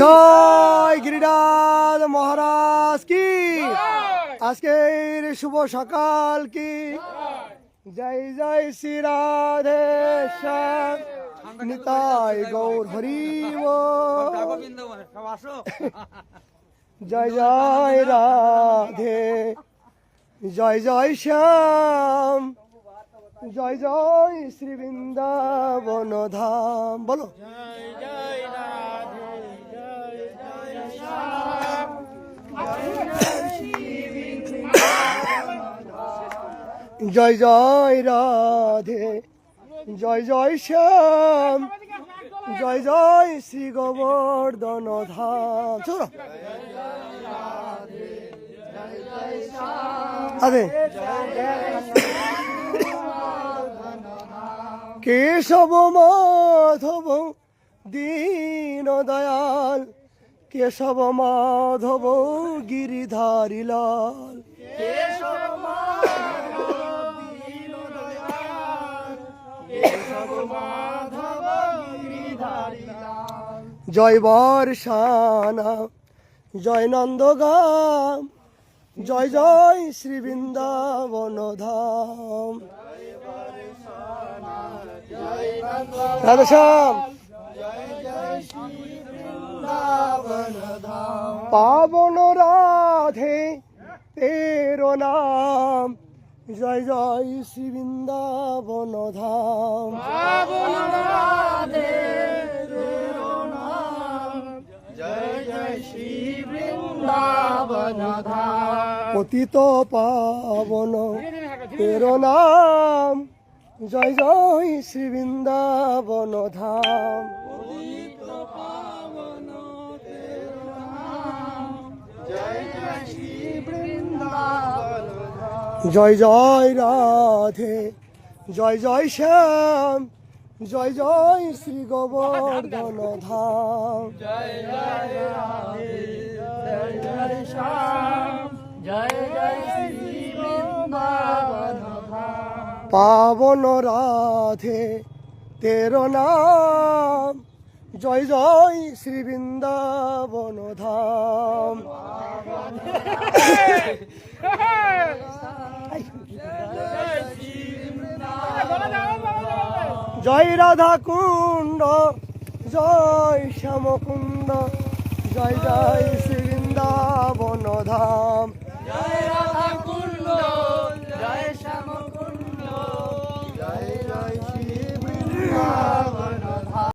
জয় গিরিরাজ মহারাজ কি? আজকের শুভ সকাল কি? জয় জয় শ্রী রাধে নিতাই গৌর হরি জয় জয় রাধে। জয় জয় শ্যাম। জয় জয় শ্রী বৃন্দাবন ধাম। বলো। জয় জয় রাধে জয় জয় শ্যাম জয় জয় শ্রী গোবর্ধন ধাম। কেশব মাধব দীন দয়াল কেশব মাধব গিরিধারী লাল। জয় বর্ষানা জয় নন্দগাম জয় জয় শ্রী বৃন্দাবন ধাম রাধেশ্যাম পাবন রাধে তেরো নাম। জয় জয় শ্রী বৃন্দাবন ধাম। পতিত পাবন তেরো নাম। জয় জয় শ্রী বৃন্দাবন ধাম। জয় জয় রাধে, জয় জয় শ্যাম, জয় জয় শ্রী গোবর্ধন ধাম। পাবন রাধে, তেরো নাম। জয় জয় শ্রী বৃন্দাবন ধাম। জয় রাধা কুণ্ড জয় শ্যাম কুণ্ড জয় জয় শ্রী